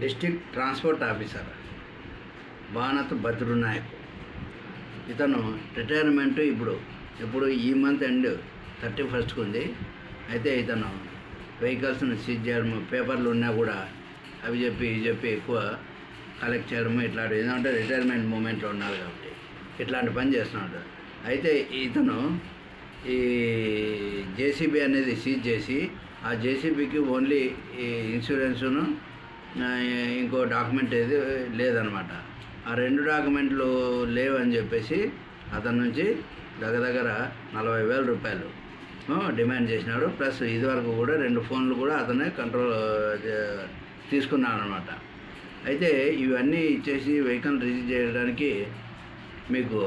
District transport officer Banoth Badrunayak ఇతను retirement ఇప్పుడు ఇప్పుడు ఈ మంత్ ఎండ్ థర్టీ ఫస్ట్కి ఉంది. అయితే ఇతను వెహికల్స్ని సీజ్ చేయడము పేపర్లు ఉన్నా కూడా అవి చెప్పి ఇవి చెప్పి ఎక్కువ కలెక్ట్ చేయడము ఇట్లాంటివి. ఏంటంటే రిటైర్మెంట్ మూమెంట్లో ఉన్నారు కాబట్టి ఇట్లాంటి పని చేస్తున్నాడు. అయితే ఇతను ఈ జేసీబీ అనేది సీజ్ చేసి ఆ జేసీబీకి ఓన్లీ ఈ ఇన్సూరెన్సును ఇంకో డాక్యుమెంట్ ఏది లేదనమాట. ఆ రెండు డాక్యుమెంట్లు లేవని చెప్పేసి అతని నుంచి దగ్గర దగ్గర నలభై వేల రూపాయలు డిమాండ్ చేసినాడు. ప్లస్ ఇదివరకు కూడా రెండు ఫోన్లు కూడా అతనే కంట్రోల్ తీసుకున్నాడనమాట. తీసుకున్నాడు అనమాట అయితే ఇవన్నీ ఇచ్చేసి వెహికల్ రిలీజ్ చేయడానికి మీకు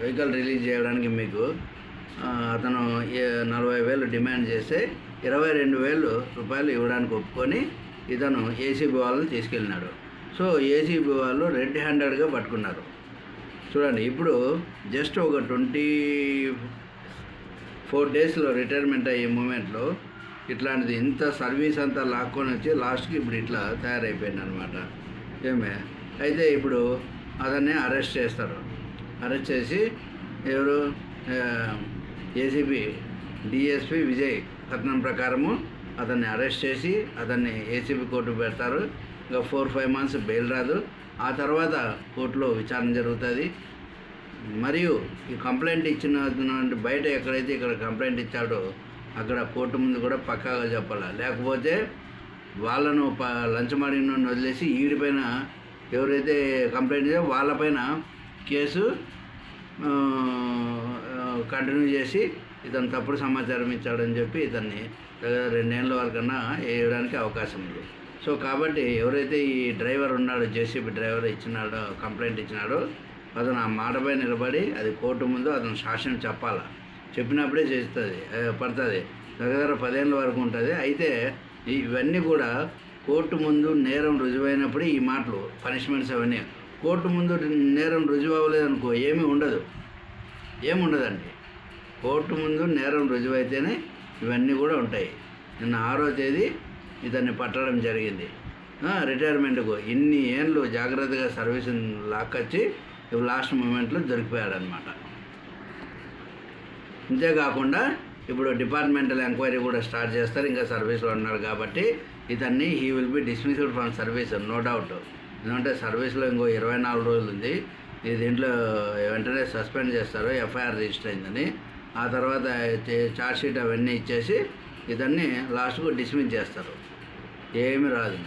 వెహికల్ రిలీజ్ చేయడానికి మీకు అతను ఏ- నలభై వేలు డిమాండ్ చేస్తే ఇరవై రెండు వేలు రూపాయలు ఇవ్వడానికి ఒప్పుకొని ఇతను ఏసీబీ వాళ్ళని తీసుకెళ్ళినాడు. సో ఏసీబీ వాళ్ళు రెడ్ హ్యాండెడ్గా పట్టుకున్నారు. చూడండి ఇప్పుడు జస్ట్ ఒక ట్వంటీ ఫోర్ డేస్లో రిటైర్మెంట్ అయ్యే మూమెంట్లో ఇట్లాంటిది ఇంత సర్వీస్ అంతా లాక్కొని వచ్చి లాస్ట్కి ఇప్పుడు ఇట్లా తయారైపోయింది అనమాట ఏమే? అయితే ఇప్పుడు అతన్ని అరెస్ట్ చేస్తారు. అరెస్ట్ చేసి ఎవరు? ఏసీబీ డిఎస్పి విజయ్ కథనం ప్రకారము అతన్ని అరెస్ట్ చేసి అతన్ని ఏసీబీ కోర్టు పెడతారు. ఇంకా ఫోర్ ఫైవ్ మంత్స్ బెయిల్ రాదు. ఆ తర్వాత కోర్టులో విచారణ జరుగుతుంది. మరియు ఈ కంప్లైంట్ ఇచ్చిన బయట ఎక్కడైతే ఇక్కడ కంప్లైంట్ ఇచ్చాడో అక్కడ కోర్టు ముందు కూడా పక్కాగా చెప్పాలి. లేకపోతే వాళ్ళను ప లంచం అడిగిన వదిలేసి ఈడిపైన ఎవరైతే కంప్లైంట్ చేసో వాళ్ళపైన కేసు కంటిన్యూ చేసి ఇతను తప్పుడు సమాచారం ఇచ్చాడని చెప్పి ఇతన్ని దగ్గర రెండేళ్ళ వరకన్నా వేయడానికి అవకాశం ఉంది. సో కాబట్టి ఎవరైతే ఈ డ్రైవర్ ఉన్నాడో జేసీబీ డ్రైవర్ ఇచ్చినాడో కంప్లైంట్ ఇచ్చినాడో అతను ఆ మాటపై నిలబడి అది కోర్టు ముందు అతను శాసనం చెప్పాలా? చెప్పినప్పుడే చేస్తుంది పడుతుంది. దగ్గర పదేళ్ళ వరకు ఉంటుంది. అయితే ఇవన్నీ కూడా కోర్టు ముందు నేరం రుజువైనప్పుడు ఈ మాటలు పనిష్మెంట్స్ అవన్నీ. కోర్టు ముందు నేరం రుజువు అవ్వలేదనుకో ఏమీ ఉండదు. ఏమి ఉండదండి కోర్టు ముందు నేరం రుజువైతేనే ఇవన్నీ కూడా ఉంటాయి. నిన్న ఆరో తేదీ ఇతన్ని పట్టడం జరిగింది. రిటైర్మెంట్కు ఇన్ని ఏళ్ళు జాగ్రత్తగా సర్వీస్ లాక్కొచ్చి లాస్ట్ మూమెంట్లో దొరికిపోయాడనమాట. అంతేకాకుండా ఇప్పుడు డిపార్ట్మెంటల్ ఎంక్వైరీ కూడా స్టార్ట్ చేస్తారు. ఇంకా సర్వీస్లో ఉన్నారు కాబట్టి ఇతన్ని he will be dismissed from service no doubt. ఎందుకంటే సర్వీస్లో ఇంకో ఇరవై నాలుగు రోజులు ఉంది దీంట్లో వెంటనే సస్పెండ్ చేస్తారు. ఎఫ్ఐఆర్ రిజిస్టర్ అయిందని. ఆ తర్వాత ఛార్జ్ షీట్ అవన్నీ ఇచ్చేసి ఇదన్నీ లాస్ట్కు డిస్మిస్ చేస్తారు. ఏమీ రాదు.